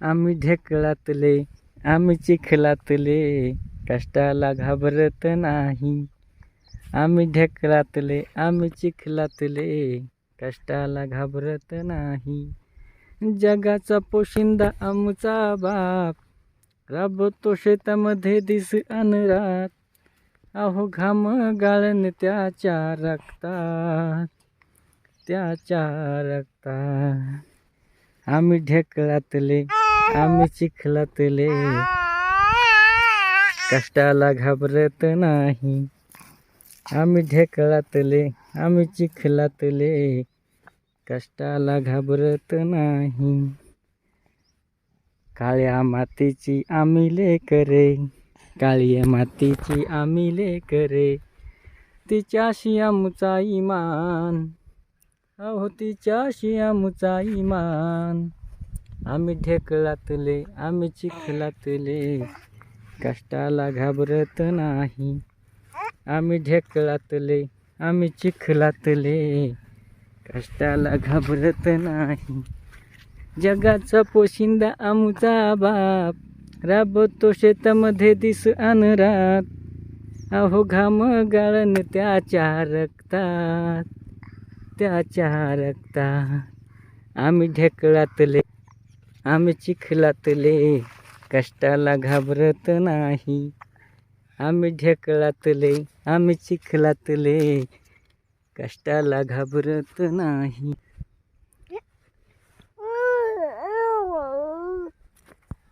आम्ही ढेकळातले आम्ही चिखलातले कष्टाला घाबरत नाही. आम्ही ढेकळातले आम्ही चिखलातले कष्टाला घाबरत नाही. जगाचा पोशिंदा आमचा बाप राबतो शेतामध्ये दिस अनरात. अहो घाम गाळण त्याच्या रक्तात त्याच्या रक्तात. आम्ही ढेकळातले आम्ही चिखलातले. कष्टाला घाबरत नाही. आम्ही ढेकळातले आम्ही चिखलातले. कष्टाला घाबरत नाही. काळ्या मातीची आम्ही लेकरे काळ्या मातीची आम्ही लेकरे तिच्याशी आमचा इमान. अहो तिच्याशी आमचा इमान. आम्ही ढेकळातले आम्ही चिखलातले. कष्टाला घाबरत नाही. आम्ही ढेकळातले आम्ही चिखलातले. कष्टाला घाबरत नाही. जगाचा पोशिंदा आमचा बाप. राबतो शेतामध्ये दिस अनरात अहो घाम गाळण त्याच्या रक्तात. त्याच्या रक्तात. आम्ही ढेकळातले. आम्ही चिखलातले कष्टाला घाबरत नाही. आम्ही ढेकळातले आम्ही चिखलातले कष्टाला घाबरत नाही.